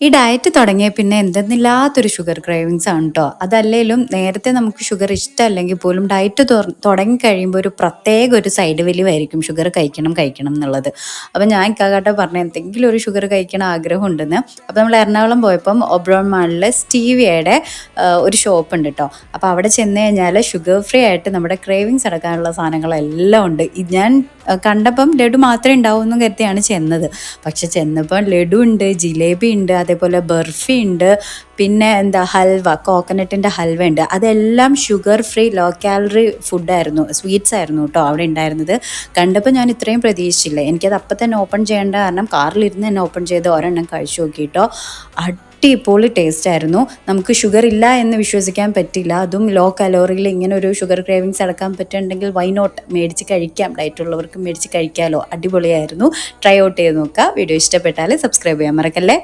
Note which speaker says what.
Speaker 1: ഈ ഡയറ്റ് തുടങ്ങിയ പിന്നെ എന്തെന്നില്ലാത്തൊരു ഷുഗർ ക്രേവിങ്സ് ആണ് കേട്ടോ അതല്ലേലും നേരത്തെ നമുക്ക് ഷുഗർ ഇഷ്ടമല്ലെങ്കിൽ പോലും ഡയറ്റ് തുടങ്ങി കഴിയുമ്പോൾ ഒരു പ്രത്യേക ഒരു സൈഡ് വലിവായിരിക്കും ഷുഗർ കഴിക്കണം കഴിക്കണം എന്നുള്ളത്. അപ്പം ഞാൻ ഇക്കാട്ടെ പറഞ്ഞ എന്തെങ്കിലും ഒരു ഷുഗർ കഴിക്കണം ആഗ്രഹം ഉണ്ടെന്ന് അപ്പം നമ്മൾ എറണാകുളം പോയപ്പം ഒബ്രോൺ മാളിൽ സ്റ്റീവിയയുടെ ഒരു ഷോപ്പ് ഉണ്ട് കേട്ടോ അപ്പോൾ അവിടെ ചെന്ന് കഴിഞ്ഞാൽ ഷുഗർ ഫ്രീ ആയിട്ട് നമ്മുടെ ക്രേവിങ്സ് അടക്കാനുള്ള സാധനങ്ങളെല്ലാം ഉണ്ട്. ഞാൻ കണ്ടപ്പം ലഡു മാത്രമേ ഉണ്ടാവൂ എന്നും കരുതിയാണ് ചെന്നത്. പക്ഷെ ചെന്നപ്പോൾ ലഡു ഉണ്ട് ജിലേബി ഉണ്ട് അതേപോലെ ബർഫി ഉണ്ട് പിന്നെ എന്താ ഹൽവ കോക്കനട്ടിന്റെ ഹൽവ ഉണ്ട്. അതെല്ലാം ഷുഗർ ഫ്രീ ലോ കാലറി ഫുഡായിരുന്നു സ്വീറ്റ്സ് ആയിരുന്നു കേട്ടോ അവിടെ ഉണ്ടായിരുന്നത്. കണ്ടപ്പോൾ ഞാൻ ഇത്രയും പ്രതീക്ഷിച്ചില്ല. എനിക്കത് അപ്പം തന്നെ ഓപ്പൺ ചെയ്യേണ്ട കാരണം കാറിലിരുന്ന് തന്നെ ഓപ്പൺ ചെയ്ത് ഒരെണ്ണം കഴിച്ചു നോക്കിയിട്ടോ അടിപൊളി ടേസ്റ്റ് ആയിരുന്നു. നമുക്ക് ഷുഗർ ഇല്ല എന്ന് വിശ്വസിക്കാൻ പറ്റില്ല. അതും ലോ കലോറിയിൽ ഇങ്ങനെ ഒരു ഷുഗർ ക്രേവിങ്സ് അടക്കാൻ പറ്റുന്നുണ്ടെങ്കിൽ വൈ നോട്ട് മേടിച്ച് കഴിക്കാം. ഡയറ്റ് ഉള്ളവർക്ക് മേടിച്ച് കഴിക്കാമല്ലോ അടിപൊളിയായിരുന്നു. ട്രൈ ഔട്ട് ചെയ്ത് നോക്കുക. വീഡിയോ ഇഷ്ടപ്പെട്ടാൽ സബ്സ്ക്രൈബ് ചെയ്യാൻ മറക്കല്ലേ?